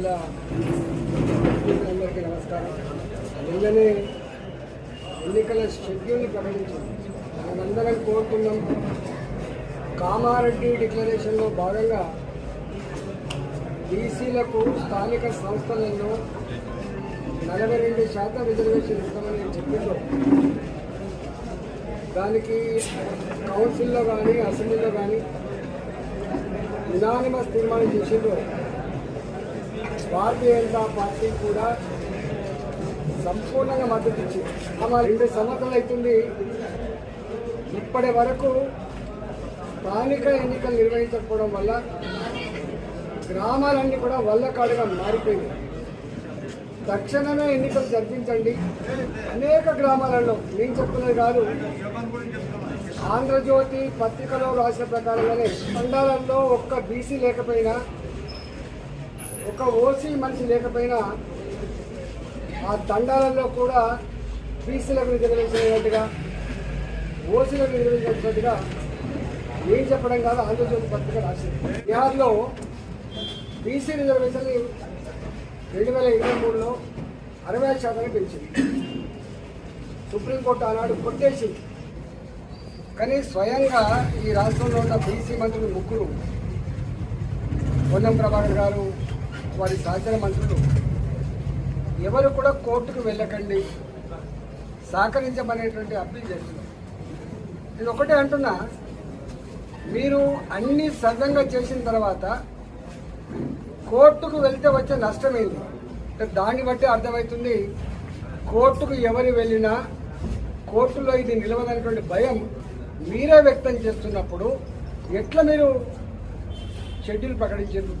జిల్లా అందరికీ నమస్కారం. నిన్ననే ఎన్నికల షెడ్యూల్ని ప్రకటించింది మనమందరం కోరుకున్నాం. కామారెడ్డి డిక్లరేషన్లో భాగంగా బీసీలకు స్థానిక సంస్థలలో నలభై రెండు శాతం రిజర్వేషన్ ఇస్తామని చెప్పిందో దానికి కౌన్సిల్లో కానీ అసెంబ్లీలో కానీ యునానిమస్ తీర్మానం చేసిండ్రు. భారతీయ జనతా పార్టీ కూడా సంపూర్ణంగా మద్దతు ఇచ్చింది. ఆమె రెండు సంవత్సరాలు అవుతుంది. ఇప్పటి వరకు స్థానిక ఎన్నికలు నిర్వహించకపోవడం వల్ల గ్రామాలన్నీ కూడా వల్ల కాడుగా మారిపోయింది. తక్షణమే ఎన్నికలు జరిపించండి. అనేక గ్రామాలలో నేను చెప్తున్నది కాదు ఆంధ్రజ్యోతి పత్రికలో రాసిన ప్రకారంగానే మండలంలో ఒక్క బీసీ లేకపోయినా ఒక ఓసీ మనిషి లేకపోయినా ఆ తండాలలో కూడా బీసీలకు రిజర్వేషన్ ఓసీలకు రిజర్వేషన్ ఏం చెప్పడం కాదు ఆంధ్రజ్యోతి పత్రిక రాసింది బీహార్లో బీసీ రిజర్వేషన్ రెండు వేల ఇరవై మూడులో అరవై ఐదు శాతానికి పెంచింది. సుప్రీంకోర్టు ఆనాడు కొట్టేసింది. కానీ స్వయంగా ఈ రాష్ట్రంలో ఉన్న బీసీ మంత్రులు ముగ్గురు. పొన్నం ప్రభాకర్ గారు వారి సహచర మంత్రులు ఎవరు కూడా కోర్టుకు వెళ్ళకండి సహకరించమనేటువంటి అప్పీల్ చేస్తున్నాం నేను ఒకటే అంటున్నా మీరు అన్ని సవ్యంగా చేసిన తర్వాత కోర్టుకు వెళ్తే వచ్చే నష్టం ఏంటి అంటే దాన్ని బట్టి అర్థమవుతుంది కోర్టుకు ఎవరు వెళ్ళినా కోర్టులో ఇది నిలవదనేటువంటి భయం మీరే వ్యక్తం చేస్తున్నప్పుడు ఎట్లా మీరు షెడ్యూల్ ప్రకటించారు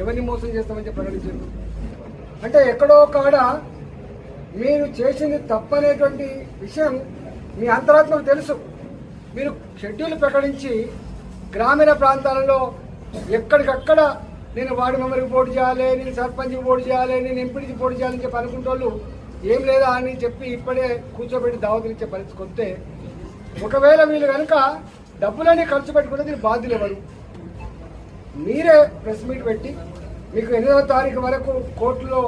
ఎవరిని మోసం చేస్తామని చెప్పి ప్రకటించారు. అంటే ఎక్కడో కాడ మీరు చేసింది తప్పనేటువంటి విషయం మీ అంతరాత్మకు తెలుసు. మీరు షెడ్యూల్ ప్రకటించి గ్రామీణ ప్రాంతాలలో ఎక్కడికక్కడ నేను వార్డు మెంబర్కి పోటీ చేయాలి నేను సర్పంచ్కి పోటీ చేయాలి నేను ఎంపీడీకి పోటీ చేయాలని చెప్పి అనుకుంటోళ్ళు ఏం లేదా అని చెప్పి ఇప్పుడే కూర్చోబెట్టి దావతులు పరిస్థితి వస్తే ఒకవేళ వీళ్ళు కనుక డబ్బులన్నీ ఖర్చు పెట్టుకుంటే దీని బాధ్యులు ఎవరు? మీరే ప్రెస్ మీట్ పెట్టి మీకు ఎనిమిదవ తారీఖు వరకు కోర్టులో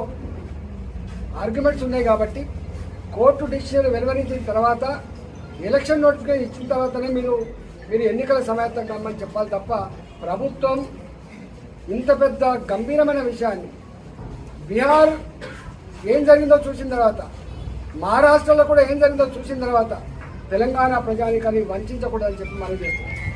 ఆర్గ్యుమెంట్స్ ఉన్నాయి కాబట్టి కోర్టు డిసిషన్ వెలువరించిన తర్వాత ఎలక్షన్ నోటిఫికేషన్ ఇచ్చిన తర్వాతనే మీరు మీరు ఎన్నికల సమాయత్తం కమ్మని చెప్పాలి తప్ప ప్రభుత్వం ఇంత పెద్ద గంభీరమైన విషయాన్ని బీహార్ ఏం జరిగిందో చూసిన తర్వాత మహారాష్ట్రలో కూడా ఏం జరిగిందో చూసిన తర్వాత తెలంగాణ ప్రజానికాన్ని వంచకూడదని చెప్పి మనం చేస్తున్నాం.